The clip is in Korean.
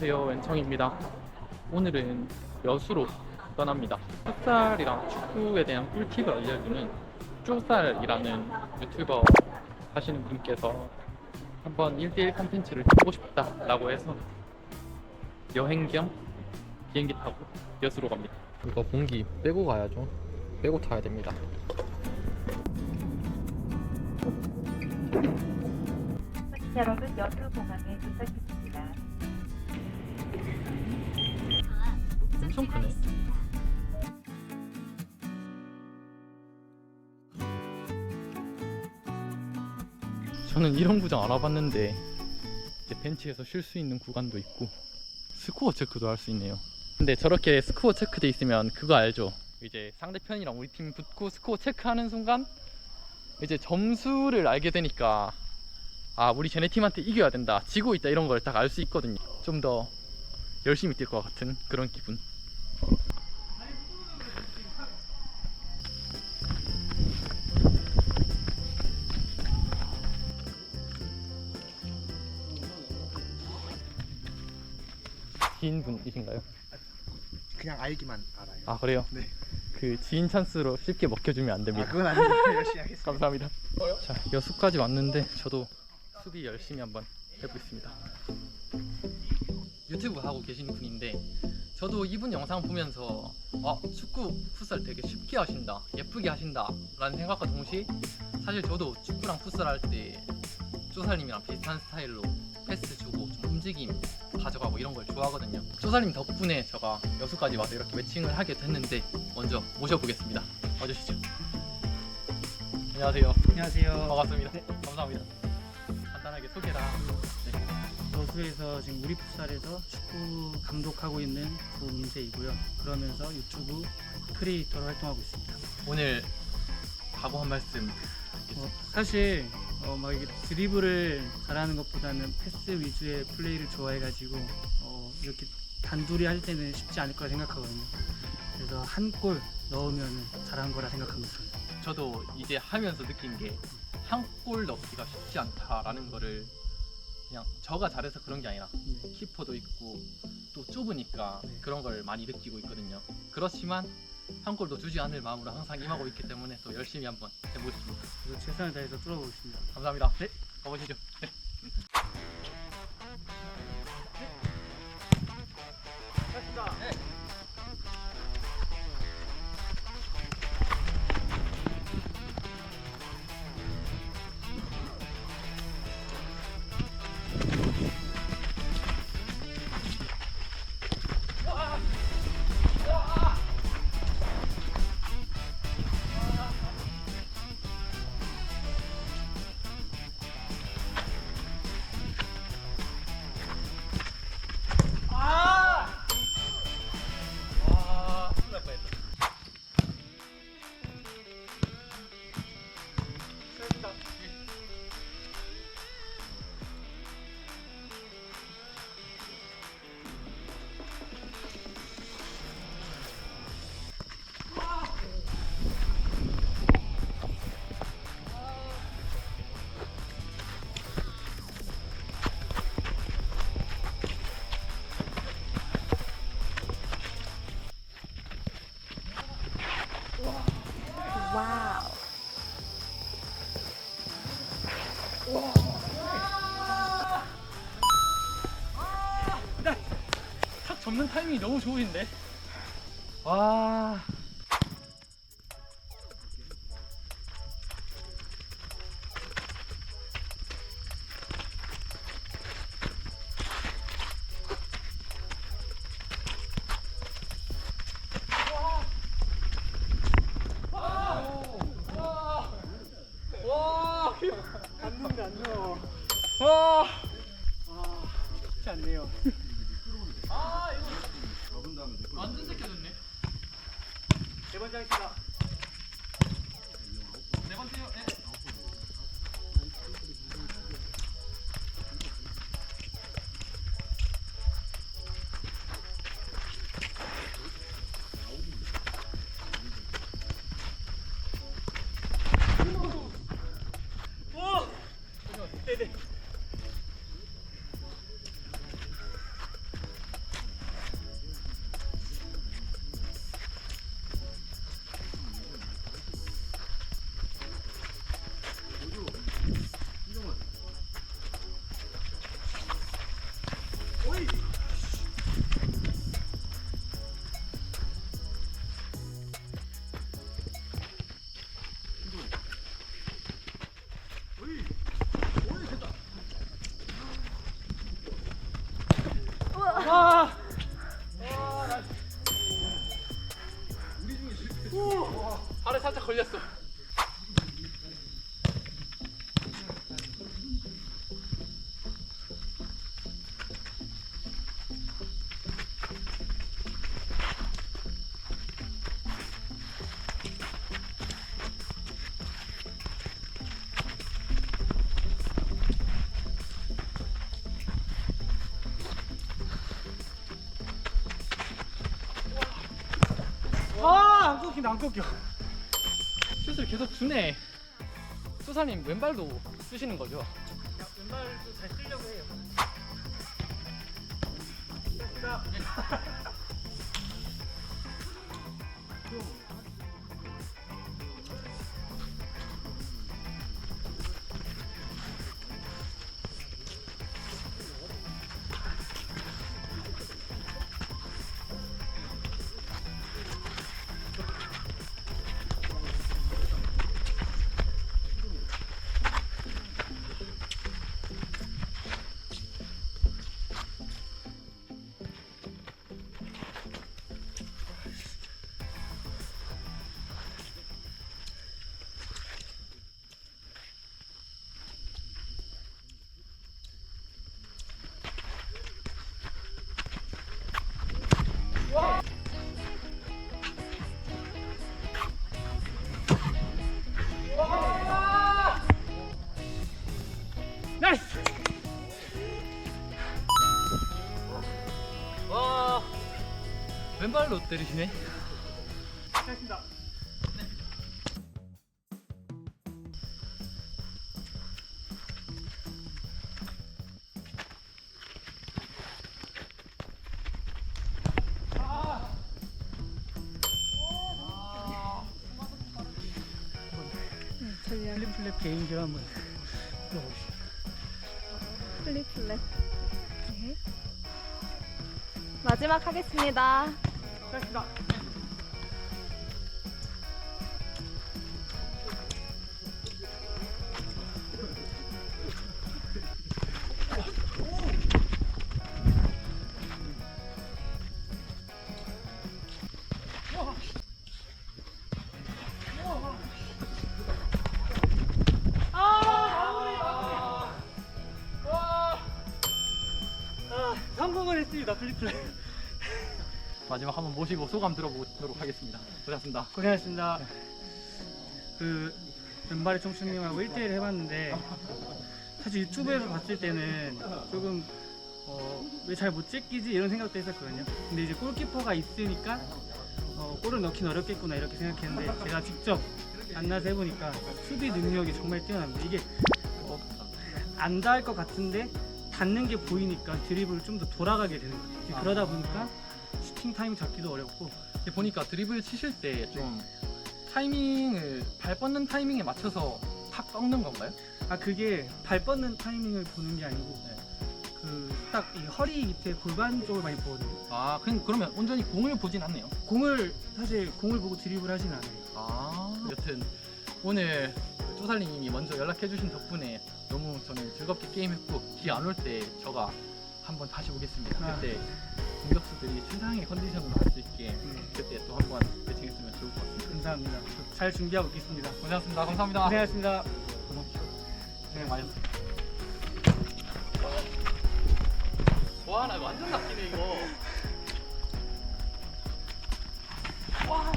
안녕하세요. 왼청입니다. 오늘은 여수로 떠납니다. 풋살이랑 축구에 대한 꿀팁을 알려주는 쭈살이라는 유튜버 하시는 분께서 한번 1대1 컨텐츠를 해보고 싶다 라고 해서 여행 겸 비행기 타고 여수로 갑니다. 이거 공기 빼고 가야죠. 빼고 타야 됩니다. 여러분 여수공항에 도착했습니다. 엄청 크네. 저는 이런 구장 알아봤는데 이제 벤치에서 쉴 수 있는 구간도 있고 스코어 체크도 할 수 있네요. 근데 저렇게 스코어 체크돼 있으면 그거 알죠? 이제 상대편이랑 우리 팀 붙고 스코어 체크하는 순간 이제 점수를 알게 되니까 아 우리 쟤네 팀한테 이겨야 된다 지고 있다 이런 걸 딱 알 수 있거든요. 좀 더 열심히 뛸 것 같은 그런 기분 지인 분이신가요? 그냥 알기만 알아요. 아 그래요? 네. 그 지인 찬스로 쉽게 먹혀주면 안 아, 됩니다. 그건 아니고 열심히 하겠습니다. 감사합니다. 자 여수까지 왔는데 저도 수비 열심히 한번 해보겠습니다. 유튜브 하고 계시는 분인데 저도 이분 영상 보면서 아 축구 풋살 되게 쉽게 하신다 예쁘게 하신다 라는 생각과 동시에 사실 저도 축구랑 풋살 할 때 쪼살님이랑 비슷한 스타일로 패스 주고 좀 움직임 가져가고 이런 걸 좋아하거든요. 쪼살님 덕분에 제가 여수까지 와서 이렇게 매칭을 하게 됐는데 먼저 모셔보겠습니다. 와주시죠. 안녕하세요. 안녕하세요. 반갑습니다. 감사합니다. 간단하게 소개랑. 여수에서 지금 우리 풋살에서 축구 감독하고 있는 구민세이고요. 그러면서 유튜브 크리에이터로 활동하고 있습니다. 오늘 각오 한 말씀 어, 사실 어, 막 이게 드리블을 잘하는 것보다는 패스 위주의 플레이를 좋아해가지고 어, 이렇게 단둘이 할 때는 쉽지 않을 거라 생각하거든요. 그래서 한 골 넣으면 잘한 거라 생각합니다. 저도 이제 하면서 느낀 게 한 골 넣기가 쉽지 않다라는 거를 그냥 저가 잘해서 그런 게 아니라 네. 키퍼도 있고 또 좁으니까 네. 그런 걸 많이 느끼고 있거든요. 그렇지만 한 골도 주지 않을 마음으로 항상 임하고 있기 때문에 또 열심히 한번 해보겠습니다. 그래서 최선을 다해서 뚫어보겠습니다. 감사합니다. 네, 가보시죠. 네. 와우. 탁 접는 타이밍이 너무 좋으신데? 와. 와. 안 넣는데 안 넣어. 와. 쉽지 않네요. 아, 이거 완전 새겨졌네. 네 번째 하겠습니다. 네 번째요. 네. 안 꺾인다, 안 꺾여. 슛을 계속 주네. 수사님 왼발도 쓰시는 거죠? 왼발도 잘 쓰려고 해요. 나이스! 와 왼발로 때리시네. 됐습니다. 전략 플립 플립 개인기로 한번 들어봅시다. 플립 플랩. 네. 마지막 하겠습니다. 성공을 했습니다. 플립 플립. 마지막 한번 모시고 소감 들어보도록 하겠습니다. 고생하셨습니다. 고생하셨습니다. 그 왼발의 총수님하고 1대1 해봤는데 사실 유튜브에서 봤을 때는 조금 어, 왜 잘못 제끼지 이런 생각도 했었거든요. 근데 이제 골키퍼가 있으니까 어, 골을 넣긴 어렵겠구나 이렇게 생각했는데 제가 직접 만나서 해보니까 수비 능력이 정말 뛰어납니다. 이게 어, 안 닿을 것 같은데 닿는 게 보이니까 드리블을 좀 더 돌아가게 되는 것 같아요. 그러다 보니까 슈팅 타임 잡기도 어렵고 근데 보니까 드리블 치실 때 좀 타이밍을 발 뻗는 타이밍에 맞춰서 탁 꺾는 건가요? 아 그게 발 뻗는 타이밍을 보는 게 아니고 그딱 이 허리 밑에 골반 쪽을 많이 보거든요. 아 그럼 그러면 온전히 공을 보진 않네요. 공을 사실 공을 보고 드리블 하진 않아요. 아 여튼 오늘 쪼살님이 먼저 연락해주신 덕분에 너무 저는 즐겁게 게임했고 기안올 때 저가 한번 다시 오겠습니다. 아. 그때 공격수들이 최상의 컨디션으로 할 수 있게 네, 그때 또 한번 매칭했으면 좋을 것 같습니다. 감사합니다. 잘 준비하고 있겠습니다. 고생하셨습니다. 감사합니다. 고생하셨습니다. 고생 많으셨습니다. 와, 나 완전 낚이네 이거. 와.